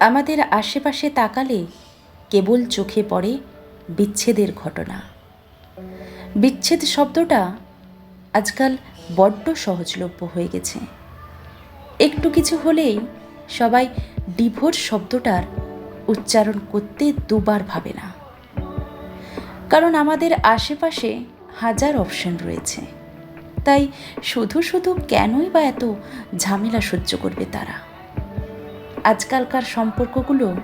আমাদের আশেপাশে তাকালে কেবল চোখে পড়ে বিচ্ছেদের ঘটনা। বিচ্ছেদ শব্দটা আজকাল বড্ড সহজলভ্য হয়ে গেছে। একটু কিছু হলেই সবাই ডিভোর্স শব্দটার উচ্চারণ করতে দুবার ভাবে না। কারণ আমাদের আশেপাশে হাজার অপশন রয়েছে। তাই শুধু শুধু কেনই বা এত ঝামেলা সহ্য করবে তারা? আজকালকার সম্পর্কগুলো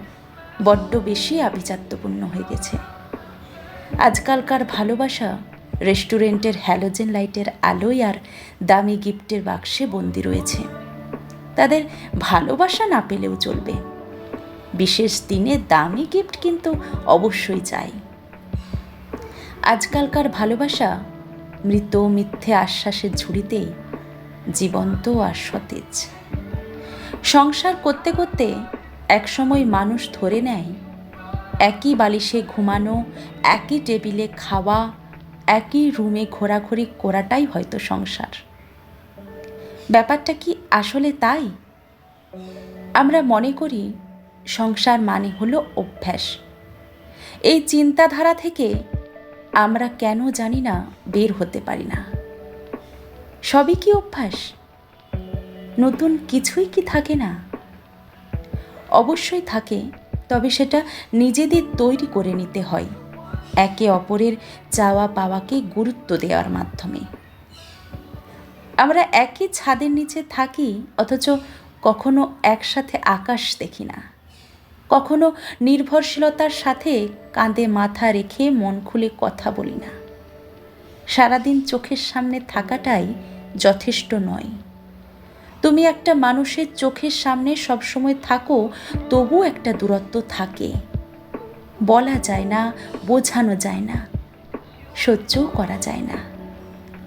বড্ড বেশি আভিজাত্যপূর্ণ হয়ে গেছে। আজকালকার ভালোবাসা রেস্টুরেন্টের হ্যালোজেন লাইটের আলোয় আর দামি গিফটের বাক্সে বন্দি রয়েছে। তাদের ভালোবাসা না পেলেও চলবে। বিশেষ দিনে দামি গিফট কিন্তু অবশ্যই চাই। আজকালকার ভালোবাসা মৃত মিথ্যে আশ্বাসের ঝুড়িতেই জীবন্ত আর সতেজ। সংসার করতে করতে একসময় মানুষ ধরে নেয়। একই বালিশে ঘুমানো, একই টেবিলে খাওয়া, একই রুমে ঘোরাঘুরি করাটাই হয়তো সংসার। ব্যাপারটা কি আসলে তাই? আমরা মনে করি সংসার মানে হলো অভ্যাস। এই চিন্তাধারা থেকে আমরা কেন জানি না বের হতে পারি না। সবই কি অভ্যাস? নতুন কিছুই কি থাকে না? অবশ্যই থাকে, তবে সেটা নিজেদের তৈরি করে নিতে হয়। একে অপরের চাওয়া পাওয়াকে গুরুত্ব দেওয়ার মাধ্যমে। আমরা একই ছাদের নিচে থাকি, অথচ কখনো একসাথে আকাশ দেখি না। কখনো নির্ভরশীলতার সাথে কাঁধে মাথা রেখে মন খুলে কথা বলি না। সারাদিন চোখের সামনে থাকাটাই যথেষ্ট নয়। তুমি একটা মানুষের চোখের সামনে সবসময় থাকো তবু একটা দূরত্ব থাকে। বলা যায় না, বোঝানো যায় না, সহ্যও করা যায় না।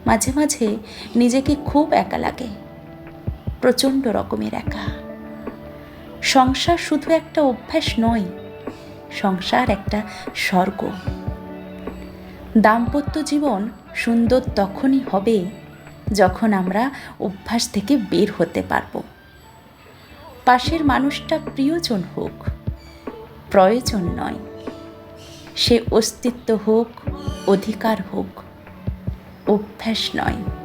মাঝে মাঝে নিজেকে খুব একা লাগে, প্রচণ্ড রকমের একা। সংসার শুধু একটা অভ্যাস নয়, সংসার একটা স্বর্গ। দাম্পত্য জীবন সুন্দর তখনই হবে যখন আমরা অভ্যাস থেকে বের হতে পারব। পাশের মানুষটা প্রিয়জন হোক, প্রয়োজন নয়। সে অস্তিত্ব হোক, অধিকার হোক, অভ্যাস নয়।